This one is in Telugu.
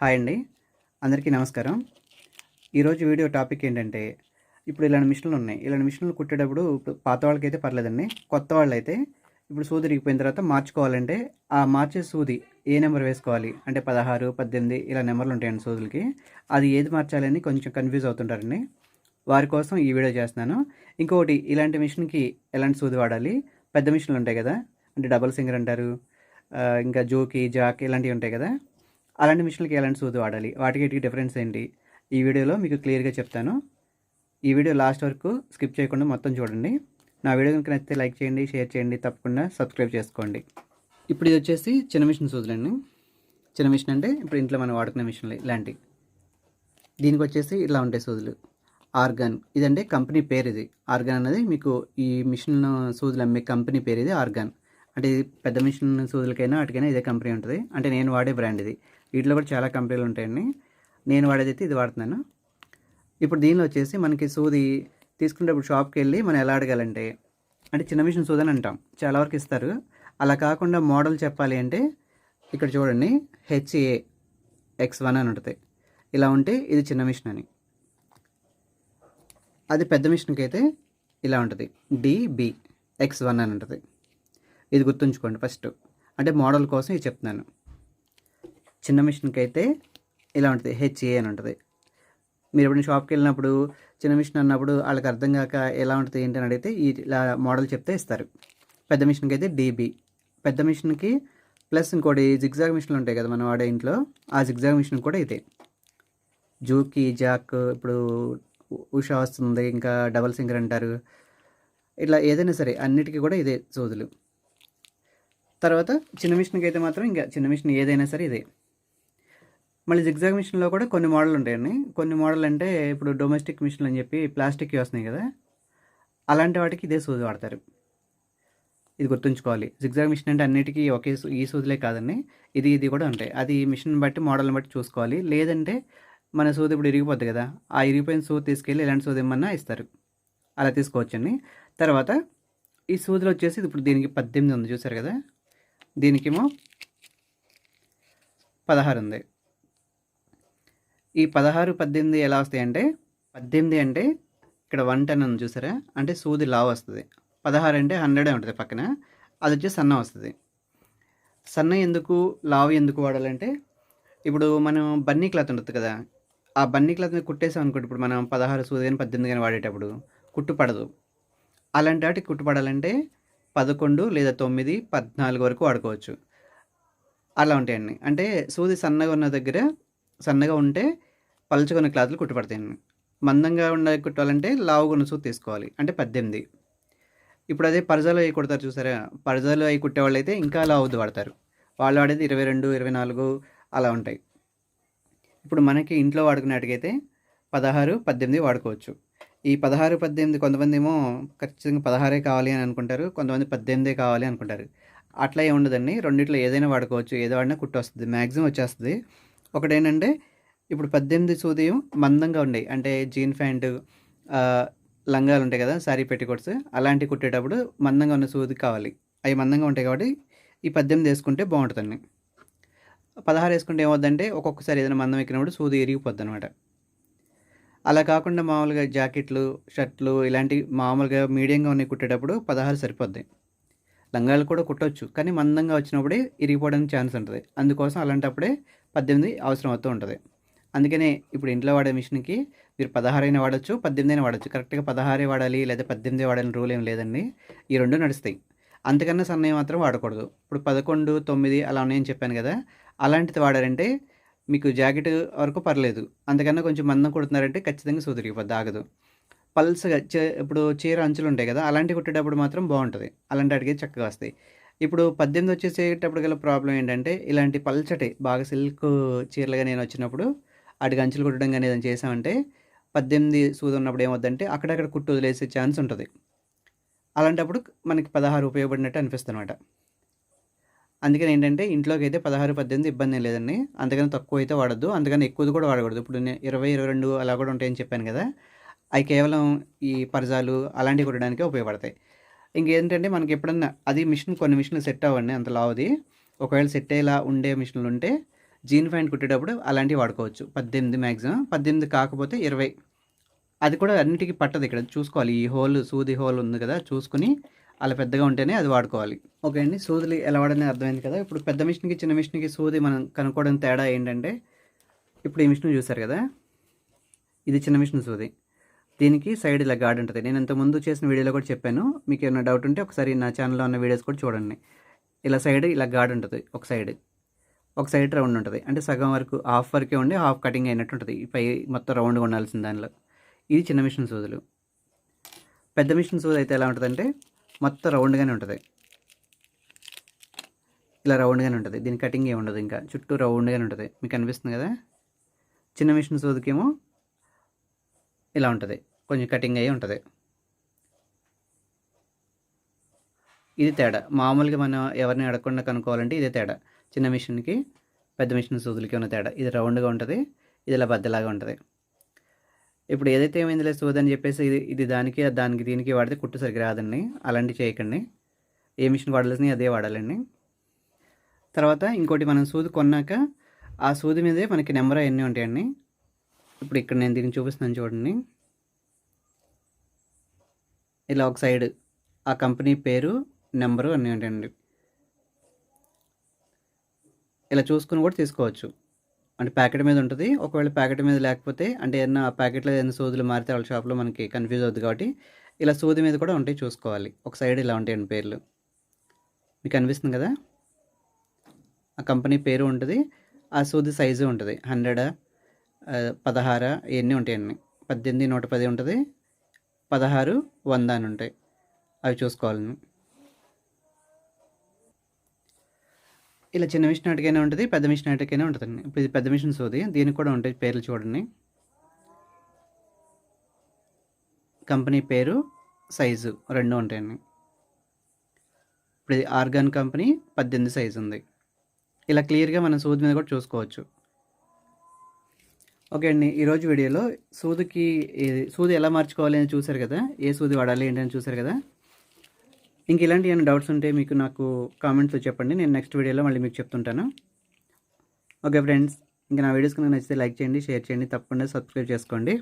హాయ్ అండి. అందరికీ నమస్కారం. ఈరోజు వీడియో టాపిక్ ఏంటంటే ఇప్పుడు ఇలాంటి మిషన్లు ఉన్నాయి. ఇలాంటి మిషన్లు కుట్టేటప్పుడు ఇప్పుడు పాత వాళ్ళకైతే పర్లేదండి. కొత్త వాళ్ళైతే అయితే ఇప్పుడు సూది ఇరిగిపోయిన తర్వాత మార్చుకోవాలంటే ఆ మార్చే సూది ఏ నెంబర్ వేసుకోవాలి? అంటే పదహారు పద్దెనిమిది ఇలా నెంబర్లు ఉంటాయండి సూదులకి. అది ఏది మార్చాలని కొంచెం కన్ఫ్యూజ్ అవుతుంటారండి. వారి కోసం ఈ వీడియో చేస్తున్నాను. ఇంకొకటి ఇలాంటి మిషన్కి ఎలాంటి సూది వాడాలి? పెద్ద మిషన్లు ఉంటాయి కదా. అంటే డబల్ సింగర్ అంటారు. ఇంకా జోకి జాక్ ఇలాంటివి ఉంటాయి కదా. అలాంటి మిషన్లకి ఎలాంటి సూది వాడాలి? వాటికి వీటికి డిఫరెన్స్ ఏంటి? ఈ వీడియోలో మీకు క్లియర్గా చెప్తాను. ఈ వీడియో లాస్ట్ వరకు స్కిప్ చేయకుండా మొత్తం చూడండి. నా వీడియో కనుక నచ్చితే లైక్ చేయండి షేర్ చేయండి తప్పకుండా సబ్స్క్రైబ్ చేసుకోండి. ఇప్పుడు ఇది వచ్చేసి చిన్న మిషన్ సూదులండి. చిన్న మిషన్ అంటే ఇప్పుడు ఇంట్లో మనం వాడుకునే మిషన్లు ఇలాంటివి దీనికి వచ్చేసి ఇట్లా ఉంటాయి సూదులు. ఆర్గాన్. ఇదంటే కంపెనీ పేరు ఇది ఆర్గాన్ అనేది మీకు ఈ మిషన్ సూదులు అమ్మే కంపెనీ పేరు ఇది ఆర్గాన్. అంటే ఇది పెద్ద మిషన్ సూదులకైనా వాటికైనా ఇదే కంపెనీ ఉంటుంది. అంటే నేను వాడే బ్రాండ్ ఇది. వీటిలో కూడా చాలా కంపెనీలు ఉంటాయండి. నేను వాడేది అయితే ఇది వాడుతున్నాను. ఇప్పుడు దీనిలో వచ్చేసి మనకి సూది తీసుకునేటప్పుడు షాప్కి వెళ్ళి మనం ఎలా అడగాలంటే అంటే చిన్న మిషన్ సూది అని అంటాం. చాలా వరకు ఇస్తారు. అలా కాకుండా మోడల్ చెప్పాలి అంటే ఇక్కడ చూడండి హెచ్ఏ ఎక్స్ వన్ అని ఉంటుంది. ఇలా ఉంటే ఇది చిన్న మిషన్ అని. అది పెద్ద మిషన్కి అయితే ఇలా ఉంటుంది. డిబి ఎక్స్ వన్ అని ఉంటుంది. ఇది గుర్తుంచుకోండి ఫస్ట్. అంటే మోడల్ కోసం ఇది చెప్తున్నాను. చిన్న మిషన్కి అయితే ఇలా ఉంటుంది హెచ్ఏ అని ఉంటుంది. మీరు ఎప్పుడైనా షాప్కి వెళ్ళినప్పుడు చిన్న మిషన్ అన్నప్పుడు వాళ్ళకి అర్థం కాక ఎలా ఉంటుంది ఏంటి అని అడిగితే ఈ ఇలా మోడల్ చెప్తే ఇస్తారు. పెద్ద మిషన్కి అయితే డీబీ పెద్ద మిషన్కి ప్లస్ ఇంకోటి జిగ్జాగ్ మిషన్లు ఉంటాయి కదా మనం వాడే ఇంట్లో ఆ జిగ్జాగ్ మిషన్ కూడా ఇదే. జూకి జాక్ ఇప్పుడు ఉషా వస్తుంది ఇంకా డబల్ సింగర్ అంటారు. ఇట్లా ఏదైనా సరే అన్నిటికీ కూడా ఇదే సోదులు. తర్వాత చిన్న మిషన్కి అయితే మాత్రం ఇంకా చిన్న మిషన్ ఏదైనా సరే ఇదే. మళ్ళీ జిగ్జాగ్ మిషన్లో కూడా కొన్ని మోడల్ ఉంటాయండి. కొన్ని మోడల్ అంటే ఇప్పుడు డొమెస్టిక్ మిషన్లు అని చెప్పి ప్లాస్టిక్ వస్తున్నాయి కదా. అలాంటి వాటికి ఇదే సూది వాడతారు. ఇది గుర్తుంచుకోవాలి. జిగ్జాగ్ మిషన్ అంటే అన్నిటికీ ఒకే ఈ సూదులే కాదండి. ఇది ఇది కూడా ఉంటాయి. అది మిషన్ బట్టి మోడల్ని బట్టి చూసుకోవాలి. లేదంటే మన సూది ఇప్పుడు ఇరిగిపోద్ది కదా. ఆ ఇరిగిపోయిన సూది తీసుకెళ్ళి ఇలాంటి సూది ఏమన్నా ఇస్తారు. అలా తీసుకోవచ్చండి. తర్వాత ఈ సూదులు వచ్చేసి ఇప్పుడు దీనికి పద్దెనిమిది ఉంది. చూసారు కదా? దీనికేమో పదహారు ఉంది. ఈ పదహారు పద్దెనిమిది ఎలా వస్తాయి అంటే పద్దెనిమిది అంటే ఇక్కడ వన్ టెన్ ఉంది చూసారా? అంటే సూది లావ్ వస్తుంది. పదహారు అంటే హండ్రెడే ఉంటుంది పక్కన. అది వచ్చి సన్న వస్తుంది. సన్న ఎందుకు? లావ్ ఎందుకు వాడాలంటే ఇప్పుడు మనం బన్నీ క్లాత్ ఉంటుంది కదా ఆ బన్నీ క్లాత్ మీద కుట్టేసాం అనుకోండి ఇప్పుడు మనం పదహారు సూది కానీ పద్దెనిమిది కానీ వాడేటప్పుడు కుట్టు పడదు. అలాంటి వాటికి కుట్టు పడాలంటే పదకొండు లేదా తొమ్మిది పద్నాలుగు వరకు వాడుకోవచ్చు. అలా ఉంటాయండి. అంటే సూది సన్నగా ఉన్న దగ్గర సన్నగా ఉంటే పలుచుకున్న క్లాత్లు కుట్టుపడతాయండి మందంగా ఉండే కుట్టాలంటే లావుగున్న ఉన్న తీసుకోవాలి. అంటే పద్దెనిమిది. ఇప్పుడు అదే పరజాలు అవి కుడతారు చూసారా? పరజాలు అవి కుట్టేవాళ్ళు అయితే ఇంకా లావుది వాడతారు. వాళ్ళు వాడేది ఇరవై రెండు ఇరవై నాలుగు అలా ఉంటాయి. ఇప్పుడు మనకి ఇంట్లో వాడుకునేటికైతే పదహారు పద్దెనిమిది వాడుకోవచ్చు. ఈ పదహారు పద్దెనిమిది కొంతమంది ఏమో ఖచ్చితంగా పదహారే కావాలి అని అనుకుంటారు. కొంతమంది పద్దెనిమిదే కావాలి అనుకుంటారు. అట్లా ఏమి ఉండదండి రెండిట్లో ఏదైనా వాడుకోవచ్చు. ఏదో వాడినా కుట్టొస్తుంది. మ్యాక్సిమం వచ్చేస్తుంది. ఒకటేంటంటే ఇప్పుడు పద్దెనిమిది సూదియం మందంగా ఉండేవి అంటే జీన్ ప్యాంటు లంగాలు ఉంటాయి కదా శారీ పెట్టికోట్స్ అలాంటివి కుట్టేటప్పుడు మందంగా ఉన్న సూది కావాలి. అవి మందంగా ఉంటాయి కాబట్టి ఈ పద్దెనిమిది వేసుకుంటే బాగుంటుందండి. పదహారు వేసుకుంటే ఏమవుద్దంటే ఒక్కొక్కసారి ఏదైనా మందం ఎక్కినప్పుడు సూది ఇరిగిపోద్ది అనమాట అలా కాకుండా మామూలుగా జాకెట్లు షర్ట్లు ఇలాంటి మామూలుగా మీడియంగా ఉన్నాయి కుట్టేటప్పుడు పదహారు సరిపోద్ది. లంగాలు కూడా కుట్టవచ్చు కానీ మందంగా వచ్చినప్పుడే ఇరిగిపోవడానికి ఛాన్స్ ఉంటుంది. అందుకోసం అలాంటప్పుడే పద్దెనిమిది అవసరం అవుతూ ఉంటుంది. అందుకనే ఇప్పుడు ఇంట్లో వాడే మిషన్కి మీరు పదహారు అయినా వాడచ్చు పద్దెనిమిది అయినా వాడచ్చు. కరెక్ట్గా పదహారే వాడాలి లేదా పద్దెనిమిది వాడాలని రూల్ ఏం లేదండి. ఈ రెండు నడుస్తాయి. అంతకన్నా సన్నయ్య మాత్రం వాడకూడదు. ఇప్పుడు పదకొండు తొమ్మిది అలా ఉన్నాయని చెప్పాను కదా అలాంటిది వాడారంటే మీకు జాకెట్ వరకు పర్లేదు. అంతకన్నా కొంచెం మందం కుడుతున్నారంటే ఖచ్చితంగా సూదిరిగిపోద్ది ఆగదు పల్స్గా ఇప్పుడు చీర అంచులు ఉంటాయి కదా అలాంటివి కుట్టేటప్పుడు మాత్రం బాగుంటుంది. అలాంటి అడిగే చక్కగా వస్తాయి. ఇప్పుడు పద్దెనిమిది వచ్చేసేటప్పుడు గల ప్రాబ్లం ఏంటంటే ఇలాంటి పల్చటి బాగా సిల్క్ చీరలుగా నేను వచ్చినప్పుడు అటు అంచులు కుట్టడం కానీ ఏదైనా చేసామంటే పద్దెనిమిది సూది ఉన్నప్పుడు ఏమవుద్దంటే అక్కడక్కడ కుట్టు వదిలేసే ఛాన్స్ ఉంటుంది. అలాంటప్పుడు మనకి పదహారు ఉపయోగపడినట్టు అనిపిస్తుంది అనమాట అందుకని ఏంటంటే ఇంట్లోకి అయితే పదహారు పద్దెనిమిది ఇబ్బంది లేదండి. అందుకని తక్కువ అయితే వాడద్దు. అందుకని ఎక్కువది కూడా వాడకూడదు. ఇప్పుడు నేను ఇరవై ఇరవై రెండు అలా కూడా ఉంటాయని చెప్పాను కదా అవి కేవలం ఈ పరజాలు అలాంటివి కుట్టడానికే ఉపయోగపడతాయి. ఇంకేంటంటే మనకి ఎప్పుడన్నా అది మిషన్ కొన్ని మిషన్లు సెట్ అవ్వండి అంత లావుది. ఒకవేళ సెట్ అయ్యేలా ఉండే మిషన్లు ఉంటే జీన్ ప్యాంట్ కుట్టేటప్పుడు అలాంటివి వాడుకోవచ్చు. పద్దెనిమిది మ్యాక్సిమం పద్దెనిమిది కాకపోతే ఇరవై. అది కూడా అన్నిటికీ పట్టదు ఇక్కడ చూసుకోవాలి. ఈ హోల్ సూది హోల్ ఉంది కదా చూసుకుని అలా పెద్దగా ఉంటేనే అది వాడుకోవాలి. ఓకే అండి సూదులు ఎలా వాడని అర్థమైంది కదా? ఇప్పుడు పెద్ద మిషన్కి చిన్న మిషన్కి సూది మనం కనుక్కోవడం తేడా ఏంటంటే ఇప్పుడు ఈ మిషన్ చూసారు కదా? ఇది చిన్న మిషన్ సూది. దీనికి సైడ్ ఇలా గార్డ్ ఉంటుంది. నేను ఇంతకుముందు చేసిన వీడియోలో కూడా చెప్పాను. మీకు ఏమైనా డౌట్ ఉంటే ఒకసారి నా ఛానల్లో ఉన్న వీడియోస్ కూడా చూడండి. ఇలా సైడ్ ఇలా గార్డ్ ఉంటుంది ఒక సైడ్. ఒక సైడ్ రౌండ్ ఉంటుంది. అంటే సగం వరకు హాఫ్ వరకే ఉండి హాఫ్ కటింగ్ అయినట్టు ఉంటుంది. పై మొత్తం రౌండ్గా ఉండాల్సిన దానిలో. ఇది చిన్న మిషన్ సూదులు. పెద్ద మిషన్ సూది అయితే ఎలా ఉంటుందంటే మొత్తం రౌండ్గానే ఉంటుంది. ఇలా రౌండ్గానే ఉంటుంది. దీని కటింగ్ ఏమి ఉండదు ఇంకా. చుట్టూ రౌండ్గానే ఉంటుంది. మీకు అనిపిస్తుంది కదా? చిన్న మిషన్ సూదికేమో ఇలా ఉంటుంది. కొంచెం కటింగ్ అయ్యి ఉంటుంది. ఇది తేడా. మామూలుగా మనం ఎవరిని అడగకుండా కనుక్కోవాలంటే ఇదే తేడా. చిన్న మిషన్కి పెద్ద మిషన్ సూదులకి ఉన్న తేడా. ఇది రౌండ్గా ఉంటుంది ఇది ఇలా బద్దలాగా ఉంటుంది. ఇప్పుడు ఏదైతే ఏమైందిలే సూది అని చెప్పేసి ఇది ఇది దానికి దానికి దీనికి వాడితే కుట్టు సరిగ్గా రాదండి. అలాంటివి చేయకండి. ఏ మిషన్ వాడాల్సింది అదే వాడాలండి. తర్వాత ఇంకోటి మనం సూది కొన్నాక ఆ సూది మీదే మనకి నెంబర్ అవన్నీ ఉంటాయండి. ఇప్పుడు ఇక్కడ నేను దీన్ని చూపిస్తున్నాను చూడండి. ఇలా ఒక సైడ్ ఆ కంపెనీ పేరు నెంబరు అన్నీ ఉంటాయండి. ఇలా చూసుకుని కూడా తీసుకోవచ్చు. అంటే ప్యాకెట్ మీద ఉంటుంది. ఒకవేళ ప్యాకెట్ మీద లేకపోతే అంటే ఏదైనా ఆ ప్యాకెట్లో ఏదైనా సూదులు మారితే వాళ్ళ షాప్లో మనకి కన్ఫ్యూజ్ అవుతుంది కాబట్టి ఇలా సూది మీద కూడా ఉంటాయి చూసుకోవాలి. ఒక సైడ్ ఇలా ఉంటాయండి పేర్లు. మీకు అనిపిస్తుంది కదా? ఆ కంపెనీ పేరు ఉంటుంది. ఆ సూది సైజు ఉంటుంది. హండ్రెడ్ పదహార ఇవన్నీ ఉంటాయండి పద్దెనిమిది నూట పది ఉంటుంది. పదహారు వంద అని ఉంటాయి. అవి చూసుకోవాలని ఇలా చిన్న మిషన్ అటుకైనా ఉంటుంది పెద్ద మిషన్ అటుకైనా ఉంటుందండి. ఇప్పుడు ఇది పెద్ద మిషన్ సోది దీనికి కూడా ఉంటాయి పేర్లు చూడండి. కంపెనీ పేరు సైజు రెండు ఉంటాయండి. ఇప్పుడు ఇది ఆర్గాన్ కంపెనీ పద్దెనిమిది సైజు ఉంది. ఇలా క్లియర్గా మనం సూది మీద కూడా చూసుకోవచ్చు. ఓకే అండి ఈరోజు వీడియోలో సూదికి సూది ఎలా మార్చుకోవాలి అని చూసారు కదా ఏ సూది వాడాలి ఏంటని చూసారు కదా ఇంక ఇలాంటి ఏమైనా డౌట్స్ ఉంటే మీకు నాకు కామెంట్స్లో చెప్పండి. నేను నెక్స్ట్ వీడియోలో మళ్ళీ మీకు చెప్తుంటాను. ఓకే ఫ్రెండ్స్ ఇంకా నా వీడియోస్ కనుక నచ్చితే లైక్ చేయండి షేర్ చేయండి. తప్పకుండా సబ్స్క్రైబ్ చేసుకోండి.